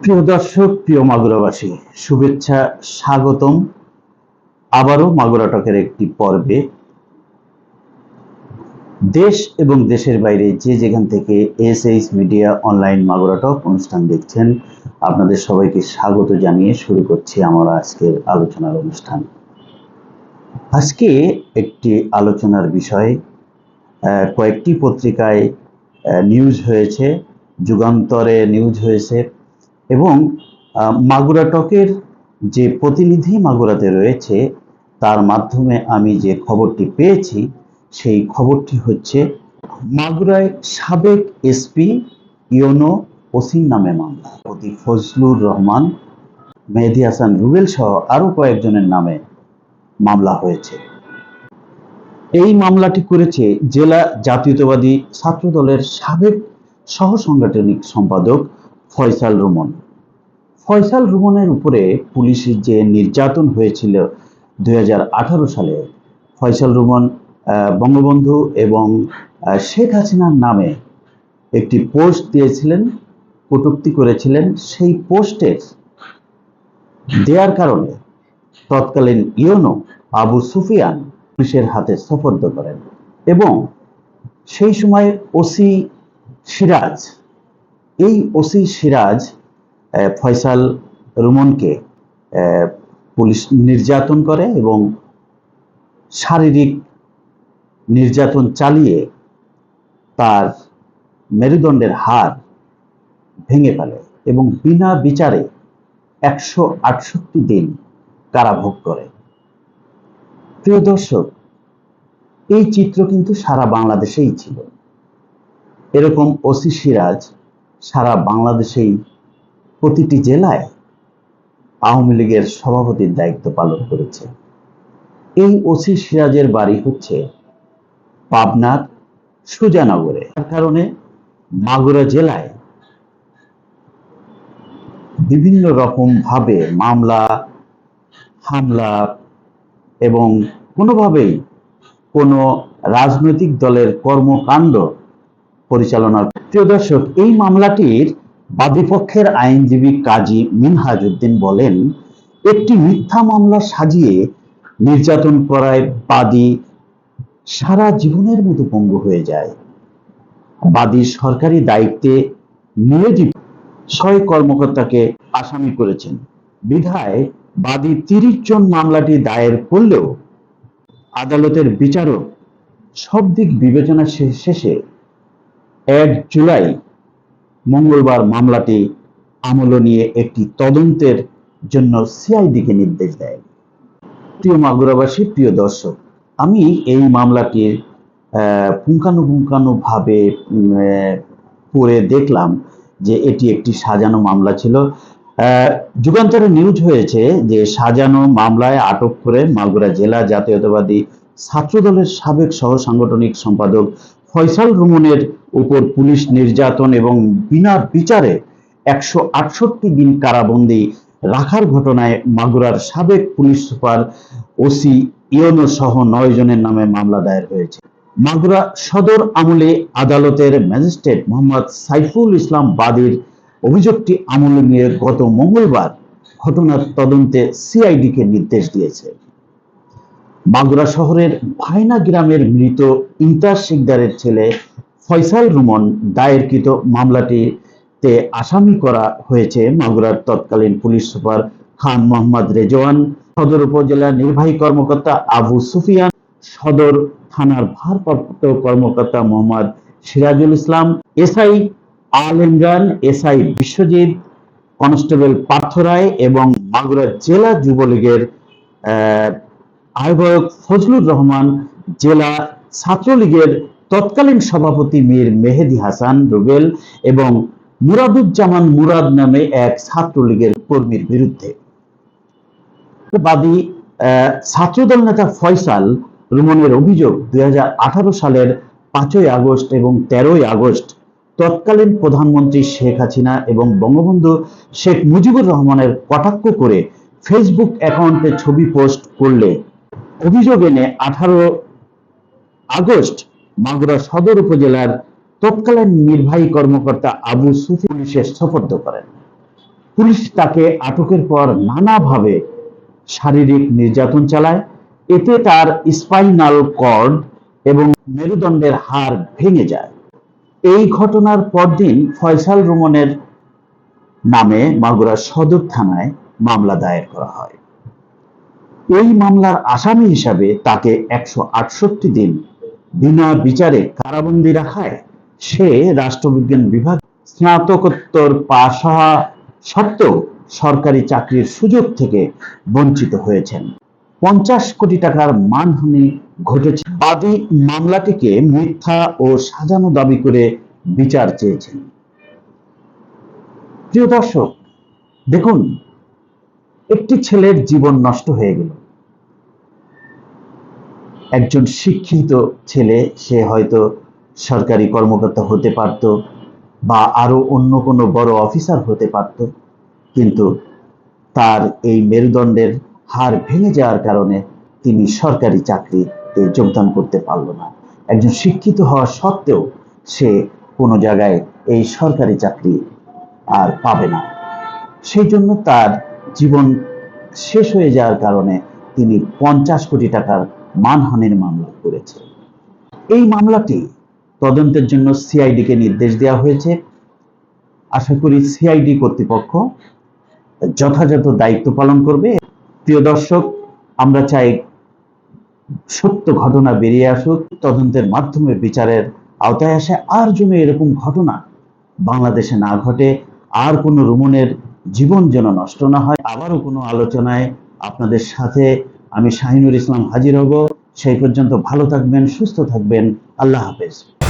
প্রিয় দর্শক, প্রিয় মাগুরাবাসী, শুভেচ্ছা, স্বাগতম। আবারও মাগুরা টকের একটি পর্বে। দেশ এবং দেশের বাইরে যে যেখান থেকে S H media online Magura talk অনুষ্ঠান দেখছেন, আপনাদের সবাইকে স্বাগত জানিয়ে শুরু করছি আমার আজকের আলোচনার অনুষ্ঠান। আজকে একটি আলোচনার বিষয় কয়েকটি পত্রিকায় নিউজ হয়েছে, যুগান্তরে নিউজ হয়েছে এবং মাগুরা টকের যে প্রতিনিধি মাগুরাতে রয়েছে, তার মাধ্যমে আমি যে খবরটি পেয়েছি, সেই খবরটি হচ্ছে মাগুরায় সাবেক এসপি ইয়োনো ওসি নামে মামলা। অতি ফজলুর রহমান, মেহেদি হাসান রুবেল সহ আরও কয়েকজনের নামে মামলা হয়েছে। এই মামলাটি করেছে জেলা জাতীয়তাবাদী ছাত্র দলের সাবেক সহ সাংগঠনিক সম্পাদক ফয়সাল রুমন। ফয়সাল রুমনের উপরে পুলিশের যে নির্যাতন হয়েছিল দুই সালে, ফয়সাল রুমন বঙ্গবন্ধু এবং শেখ হাসিনার নামে একটি পোস্ট দিয়েছিলেন, কটূক্তি করেছিলেন। সেই পোস্টের দেওয়ার কারণে তৎকালীন ইয়োনো আবু সুফিয়ান পুলিশের হাতে সোপর্দ করেন এবং সেই সময় ওসি সিরাজ এই ওসি সিরাজ ফয়সাল রুমনকে পুলিশ নির্যাতন করে এবং শারীরিক নির্যাতন চালিয়ে তার মেরুদণ্ডের হাড় ভেঙে ফেলে এবং বিনা বিচারে একশো আটষট্টি দিন কারাভোগ করে। প্রিয় দর্শক, এই চিত্র কিন্তু সারা বাংলাদেশেই ছিল। এরকম ওসি সিরাজ সারা বাংলাদেশেই প্রতিটি জেলায় আওয়ামী লীগের সভাপতির দায়িত্ব পালন করেছে। এই ওসি সিরাজের বাড়ি হচ্ছে পাবনার সুজানগরে। তার কারণে মাগুরা জেলায় বিভিন্ন রকম ভাবে মামলা, হামলা এবং কোনোভাবেই কোনো রাজনৈতিক দলের কর্মকাণ্ড পরিচালনার। প্রিয় দর্শক, এই মামলাটির বাদীপক্ষের আইনজীবী কাজী মিনহাজ উদ্দিন বলেন, একটি মিথ্যা মামলা সাজিয়ে নির্যাতন করায় বাদী সারা জীবনের মতো পঙ্গু হয়ে যায়। বাদী সরকারি দায়িত্বে নিয়োজিত ছয় কর্মকর্তাকে আসামি করেছেন। বিধায় বাদী তিরিশ জন মামলাটি দায়ের করলেও আদালতের বিচারক সব দিক বিবেচনা শেষে এক জুলাই মঙ্গলবার মামলাটি আমলে নিয়ে একটি তদন্তের জন্য সিআইডিকে নির্দেশ দেয়। প্রিয় মাগুরাবাসী, প্রিয় দর্শক, আমি এই মামলাটির পুঙ্খানুপুঙ্খানুভাবে পড়ে দেখলাম যে এটি একটি সাজানো মামলা ছিল। যুগান্তরে নিউজ হয়েছে যে সাজানো মামলায় আটক করে মাগুরা জেলা জাতীয়তাবাদী ছাত্রদলের সাবেক সহ সাংগঠনিক সম্পাদক ফয়সাল রুমনের উপর পুলিশ নির্যাতন এবং বিনা বিচারে একশো আটষট্টি দিন কারাবন্দী রাখার ঘটনায় মাগুরার সাবেক পুলিশ সুপার ওসি ইয়নো সহ নয় জনের নামে মামলা দায়ের হয়েছে। মাগুরা সদর আমলে আদালতের ম্যাজিস্ট্রেট মোহাম্মদ সাইফুল ইসলাম বাদীর অভিযোগটি আমলে নিয়ে গত মঙ্গলবার ঘটনার তদন্তে সিআইডিকে নির্দেশ দিয়েছে। মাগুরা শহরের ভাইনা গ্রামের মৃত ইন্টার শিকদারের ছেলে ফয়সাল রুমন দায়েরকৃত মামলাটিতে আসামি করা হয়েছে। মাগুরার তৎকালীন পুলিশ সুপার খান মোহাম্মদ রেজওয়ান, সদর উপজেলা নির্বাহী কর্মকর্তা আবু সুফিয়ান, সদর থানার ভারপ্রাপ্ত কর্মকর্তা Mohammad Sirajul Islam, SI Al Imran, SI Biswajit, constable Partha Roy এবং মাগুরা জেলা যুবলীগের আহ্বায়ক ফজলুর রহমান, জেলা ছাত্রলীগের তৎকালীন সভাপতি মীর মেহেদি হাসান রুবেল এবং মুরাদুজ্জামান মুরাদ নামে এক ছাত্রলীগের কর্মীর বিরুদ্ধে। বাদী ছাত্রদল নেতা ফয়সাল রুমনের অভিযোগ দুই হাজার আঠারো সালের পাঁচই আগস্ট এবং তেরোই আগস্ট তৎকালীন প্রধানমন্ত্রী শেখ হাসিনা এবং বঙ্গবন্ধু শেখ মুজিবুর রহমানের কটাক্ষ করে ফেসবুক অ্যাকাউন্টে ছবি পোস্ট করলে অভিযোগ এনে আঠারো আগস্ট মাগুরা সদর উপজেলার তৎকালীন নির্বাহী কর্মকর্তা আবু সুফি পুলিশের সোপর্দ করেন। পুলিশ তাকে আটকের পর নানাভাবে শারীরিক নির্যাতন চালায়। এতে তার স্পাইনাল কর্ড এবং মেরুদণ্ডের হাড় ভেঙে যায়। এই ঘটনার পরদিন ফয়সাল রোমনের নামে মাগুরা সদর থানায় মামলা দায়ের করা হয়। এই মামলার আসামি হিসাবে তাকে একশো আটষট্টি দিন বিনা বিচারে কারাবন্দী রাখায় সে রাষ্ট্রবিজ্ঞান বিভাগ স্নাতকোত্তর পাশ হওয়া সত্ত্বেও সরকারি চাকরির সুযোগ থেকে বঞ্চিত হয়েছেন। পঞ্চাশ কোটি টাকার মানহানি ঘটেছে। বাদী মামলাটিকে মিথ্যা ও সাজানো দাবি করে বিচার চেয়েছেন। প্রিয় দর্শক, দেখুন একটি ছেলের জীবন নষ্ট হয়ে গেল। একজন শিক্ষিত ছেলে, সে হয়তো সরকারি কর্মকর্তা হতে পারত বা আরও অন্য কোনো বড় অফিসার হতে পারত, কিন্তু তার এই মেরুদণ্ডের হাড় ভেঙে যাওয়ার কারণে তিনি সরকারি চাকরিতে যোগদান করতে পারল না। একজন শিক্ষিত হওয়া সত্ত্বেও সে কোনো জায়গায় এই সরকারি চাকরি আর পাবে না। সেই জন্য তার জীবন শেষ হয়ে যাওয়ার কারণে তিনি পঞ্চাশ কোটি টাকার মানহানির মামলা করেছে এই মামলাটি তদন্তের জন্য সিআইডিকে নির্দেশ দেওয়া হয়েছে। আশা করি সিআইডি কর্তৃপক্ষ যথাযথ দায়িত্ব পালন করবে। প্রিয় দর্শক, আমরা চাই সত্য ঘটনা বেরিয়ে আসুক। তদন্তের মাধ্যমে বিচারের আওতায় আসে। আর যেন এরকম ঘটনা বাংলাদেশে না ঘটে, আর কোনো রুমনের জীবন যেন নষ্ট না হয়। আবারও কোনো আলোচনায় আপনাদের সাথে আমি শাহিনুর ইসলাম হাজির হব। সেই পর্যন্ত ভালো থাকবেন, সুস্থ থাকবেন। আল্লাহ হাফেজ।